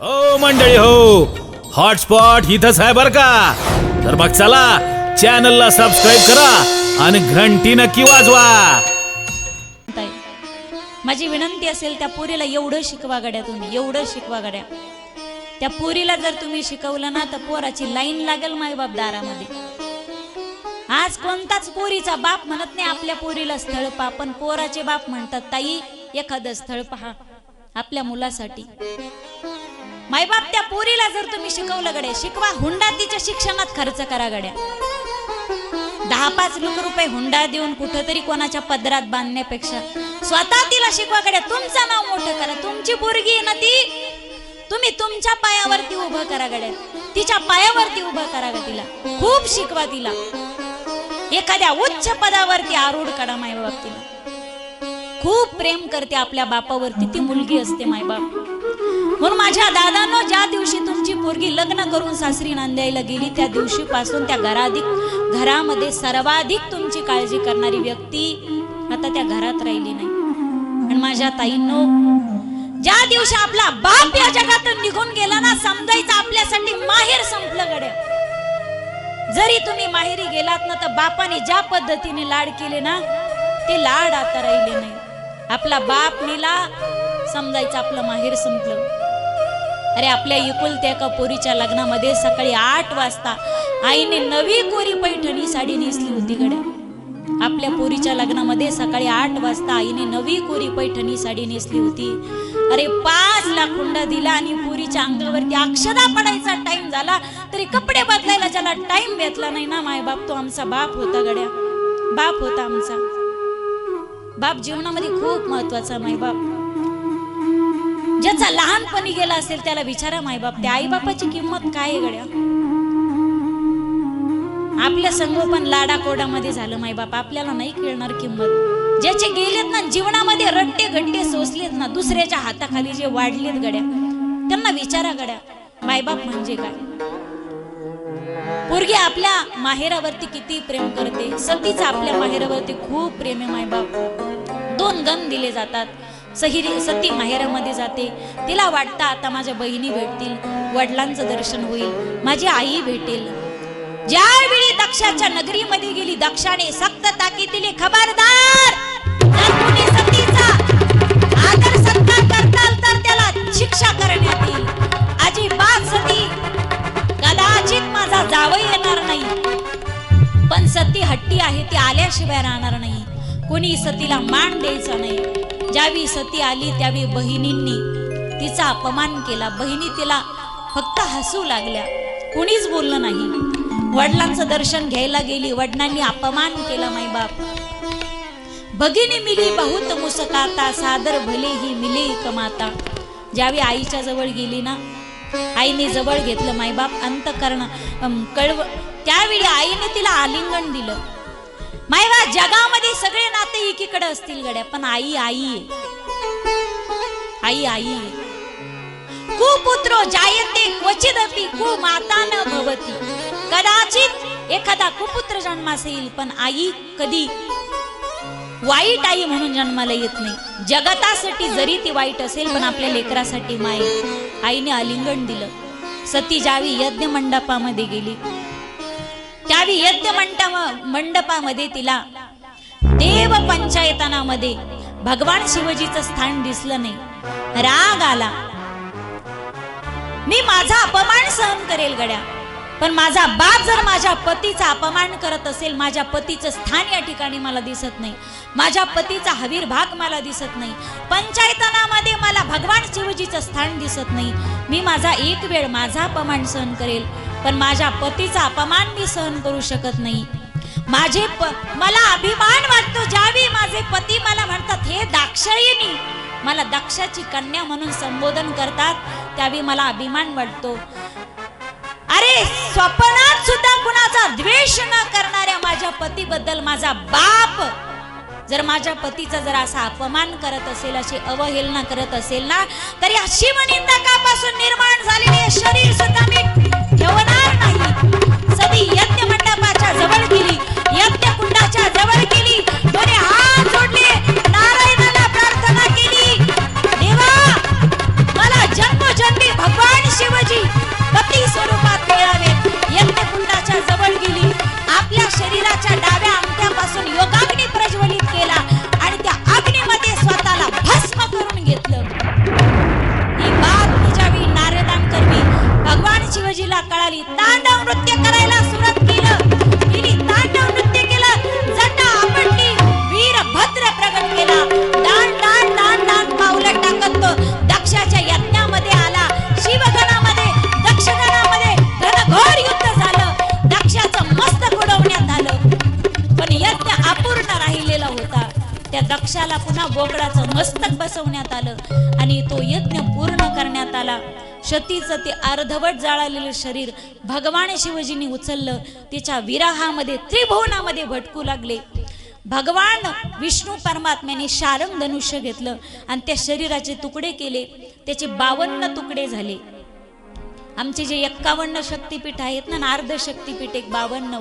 हो मंडळी हो. हॉटस्पॉट इथंच आहे बर का? तर मग चला चॅनलला सबस्क्राईब करा आणि घंटी नक्की वाजवा. ताई माझी विनंती असेल त्या पोरीला एवढं शिकवा गड्या तुम्ही एवढं शिकवा गड्या. त्या पोरीला जर तुम्ही शिकवलं ना तर पोराची लाईन लागेल मायबाप दारामध्ये. आज कोणताच पोरीचा बाप म्हणत नाही आपल्या पोरीला स्थळ पहा पण पोराचे बाप म्हणतात ताई एखादं स्थळ पहा आपल्या मुलासाठी. मायबाप त्या पोरीला जर तुम्ही शिकवलं गड्या शिकवा. हुंडा तिच्या शिक्षणात खर्च करा गड्या. दहा पाच लाख रुपये हुंडा देऊन कुठंतरी कोणाच्या पदरात बांधण्यापेक्षा स्वतः तिला शिकवा गड्या. तुमचं नाव मोठं करा. तुमची पोरगी आहे ना ती? तुम्ही तुमच्या पायावरती उभं करा गड्या. तिच्या पायावरती उभं करा ग तिला. खूप शिकवा तिला. एखाद्या उच्च पदावरती आरूढ करा मायबाप तिला. खूप प्रेम करते आपल्या बापावरती. ती मुलगी असते मायबाप. म्हणून माझ्या दादानं ज्या दिवशी तुमची पोरगी लग्न करून सासरी नांदायला गेली त्या दिवशीपासून त्या घराधिक घरामध्ये सर्वाधिक तुमची काळजी करणारी व्यक्ती आता त्या घरात राहिली नाही. आणि माझ्या ताईंनो ज्या दिवशी आपला बाप या जगातून निघून गेला ना समजायचं आपल्यासाठी माहेर संपलं गड्या. जरी तुम्ही माहेरी गेलात ना तर बापाने ज्या पद्धतीने लाड केले ना ते लाड आता राहिले नाही. आपला बाप नेला समजायचं आपलं माहेर संपलं. अरे आपल्या एकुलत्या एका पोरीच्या लग्नामध्ये सकाळी आठ वाजता आईने नवी कोरी पैठणी साडी नेसली होती गड्या. आपल्या पोरीच्या लग्नामध्ये सकाळी आठ वाजता आईने नवी कोरी पैठणी साडी नेसली होती. अरे पाच लाख हुंडा दिला आणि पोरीच्या अंगावरती अक्षदा पडायचा टाइम झाला तरी कपडे बदलायला ज्याला टाइम भेटला नाही ना माय बाप तो आमचा बाप होता गड्या. बाप होता आमचा. बाप जीवनामध्ये खूप महत्त्वाचा माय बाप ज्याचा लहानपणी गेला असेल त्याला विचारा मायबाप त्या आई बापाची किंमत काय गड्या? आपल्या संगोपन लाडा कोडामध्ये झालं मायबाप आपल्याला नाही कळणार किंमत. ज्याचे गेलेत ना जीवनामध्ये रट्टे गट्टे सोसलेत ना दुसऱ्याच्या हाताखाली जे वाढलेत गड्या त्यांना विचारा गड्या मायबाप म्हणजे काय? पोरगी आपल्या माहेरावरती किती प्रेम करते सतीच आपल्या माहेरावरती खूप प्रेम आहे मायबाप. दोन गण दिले जातात. सहिरी सती माहेरामध्ये जाते. तिला वाटतं आता माझ्या बहिणी भेटतील वडिलांचं दर्शन होईल माझी आई भेटेल. ज्यावेळी दक्षाच्या नगरीमध्ये गेली दक्षाने सक्त ताकी दिली खबरदार! सतीचा आदर सत्कार करताल तर त्याला शिक्षा करण्यात येईल. अजिबात सती कदाचित माझा जावई येणार नाही. पण सती हट्टी आहे ती आल्याशिवाय राहणार नाही. कोणी सतीला मान द्यायचा नाही. ज्यावेळी सती आली त्यावेळी बहिणींनी तिचा अपमान केला. बहिणी तिला फक्त हसू लागल्या. कोणीच बोललं नाही. वडिलांचं दर्शन घ्यायला गेली. वडिलांनी अपमान केला मायबाप भगिनी मिली बहुत मुसकाता सादर भले ही मिले कमाता. ज्यावेळी आईच्या जवळ गेली ना आईने जवळ घेतलं मायबाप अंतकरण अम, कळव. त्यावेळी आईने तिला आलिंगन दिलं. मायबा जगामध्ये सगळे नाते एकीकडे असतील गड्या पण आई आई. आई आई. आहे कुपुत्रो जायते क्वचिदपि कुमाता न भवती. कदाचित एखादा कुपुत्र जन्मास येईल पण आई कधी वाईट आई म्हणून जन्माला येत नाही. जगतासाठी जरी ती वाईट असेल पण आपल्या लेकरासाठी माय. आईने आलिंगन दिलं. सती जावी यज्ञ मंडपामध्ये गेली. गावी यज्ञ मंडप मंडपामध्ये तिला. देव पंचायतनामध्ये भगवान शिवजीचं स्थान दिसलं नाही. राग आला. मी माझा अपमान सहन करेल गड्या. पण माझा बाप जर माझ्या पतीचा अपमान करत असेल माझ्या पतीचं स्थान या ठिकाणी मला दिसत नाही. माझ्या पतीचा हवीर भाग मला दिसत नाही. पंचायतनामध्ये मला भगवान शिवजीचं स्थान दिसत नाही. मी माझा एक वेळ माझा अपमान सहन करेल. पण माझ्या पतीचा अपमान मी सहन करू शकत नाही. माझे प मला अभिमान वाटतो ज्यावेळी माझे पती मला म्हणतात हे दाक्षायिनी मला दक्षाची कन्या म्हणून संबोधन करतात त्यावेळी मला अभिमान वाटतो. अरे स्वप्नात सुद्धा कुणाचा द्वेष न करणाऱ्या माझ्या पतीबद्दल माझा बाप जर माझ्या पतीचा जर असा अपमान करत असेल अशी अवहेलना करत असेल ना तरी अशी निंदकापासून निर्माण झालेले शरीर सुद्धा मी यज्ञ मंडपाच्या जवळ गेली. यज्ञ कुंडाच्या जवळ गेली. त्या दक्षाला पुन्हा बोकडाचं मस्तक बसवण्यात आलं आणि तो यज्ञ पूर्ण करण्यात आला. शतीचं ते अर्धवट जाळालेलं शरीर भगवान शिवजींनी उचललं. तिच्या विराहामध्ये त्रिभुवनामध्ये भटकू लागले. भगवान विष्णू परमात्म्याने शारंग धनुष्य घेतलं आणि त्या शरीराचे तुकडे केले. त्याचे बावन्न तुकडे झाले. आमचे जे एक्कावन्न शक्तीपीठ आहेत ना अर्ध शक्तीपीठ एक बावन्न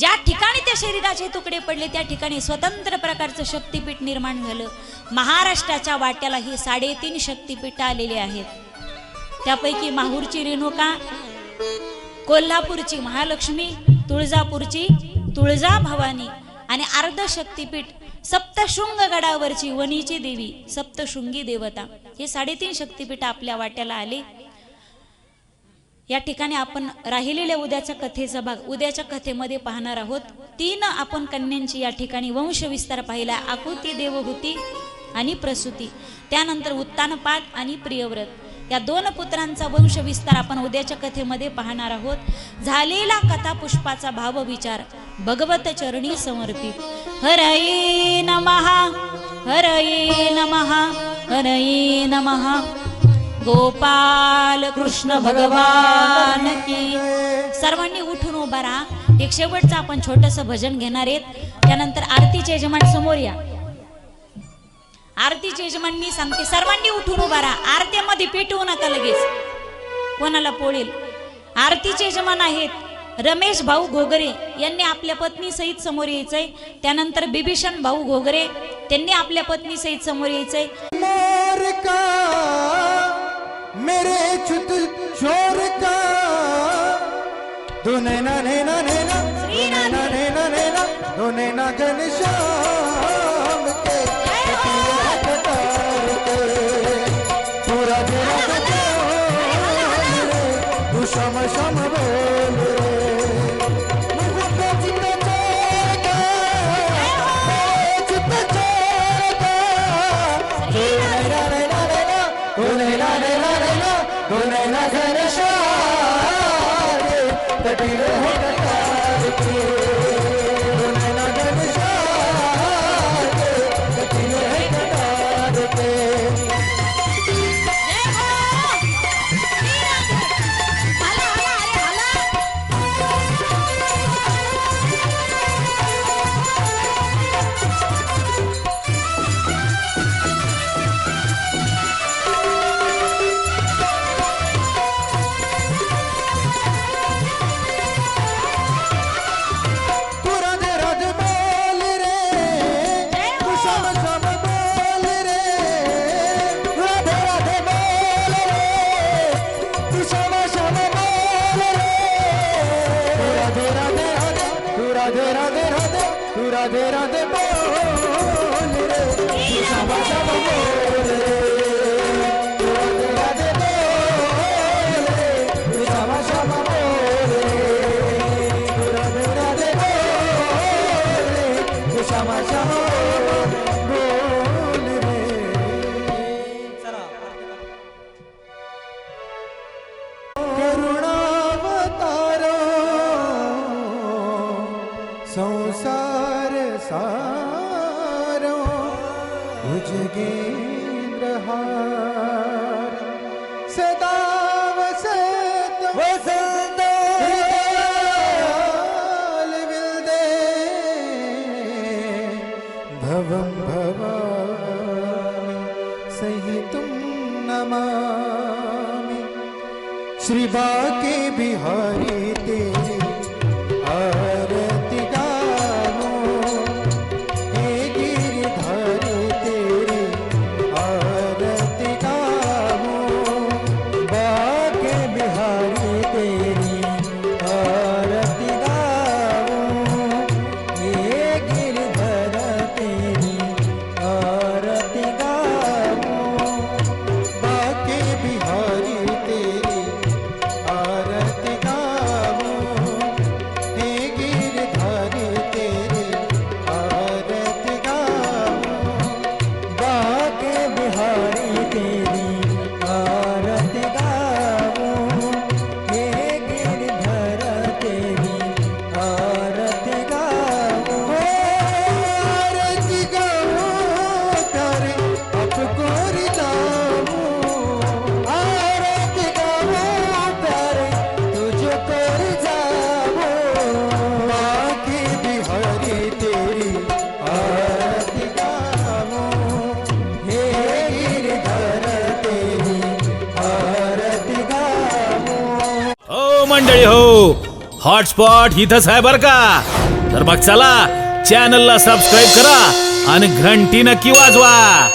ज्या ठिकाणी त्या शरीराचे तुकडे पडले त्या ठिकाणी स्वतंत्र प्रकारचं शक्तीपीठ निर्माण झालं. महाराष्ट्राच्या वाट्याला ही साडेतीन शक्तीपीठ आलेली आहेत. त्यापैकी माहूरची रेणुका कोल्हापूरची महालक्ष्मी तुळजापूरची तुळजा भवानी आणि अर्ध शक्तीपीठ सप्तशृंग गडावरची वनीची देवी सप्तशृंगी देवता. हे साडेतीन शक्तीपीठ आपल्या वाट्याला आले. या ठिकाणी आपण राहिलेल्या उद्याच्या कथेचा भाग उद्याच्या कथेमध्ये पाहणार आहोत. तीन आपण कन्यांची या ठिकाणी वंशविस्तार पाहिला आकृती देवहूती आणि प्रसूती. त्यानंतर उत्तानपाठ आणि प्रियव्रत. या दोन पुत्रांचा वंशविस्तार आपण उद्याच्या कथेमध्ये पाहणार आहोत. झालेला कथा पुष्पाचा भावविचार भगवत चरणी समर्पित. हरई नमहा हरई नमहा हरई नमहा गोपाल कृष्ण भगवान की. सर्वांनी उठून उभा राहा. एक शेवटचं आपण छोटस भजन घेणार आहेत. त्यानंतर आरतीचे यजमान समोर या. आरतीचे यजमान मी सांगते सर्वांनी उठून उभा राहा. आरत्यामध्ये पेटवू नका लगेच. कोणाला पोळेल? आरतीचे यजमान आहेत. रमेश भाऊ घोगरे यांनी आपल्या पत्नी सहित समोर यायचंय. त्यानंतर बिभीषण भाऊ घोगरे त्यांनी आपल्या पत्नी सहित समोर यायचंय. मोर का मेरे चुत चोर का। दो नैना नैना नैना। दो नैना नैना नैना। दो नैना घनश्याम के। कटिया कटार के पूरा तेरा कटार रे तू शम शम बोल के कटिया तू शम शम बोल रे तू राधे राधे राधे तू राधे राधे राधे तू राधे राधे बोल रे तू शम शम बोल रे तू राधे राधे बोल रे तू शम सदा वसत वसंत विलदे भवं भवामि सहितं नमामि श्री मंडळी हो. हॉटस्पॉट इथंच आहे बर का? तर मग चला चॅनलला सबस्क्राईब करा आणि घंटी नक्की वाजवा.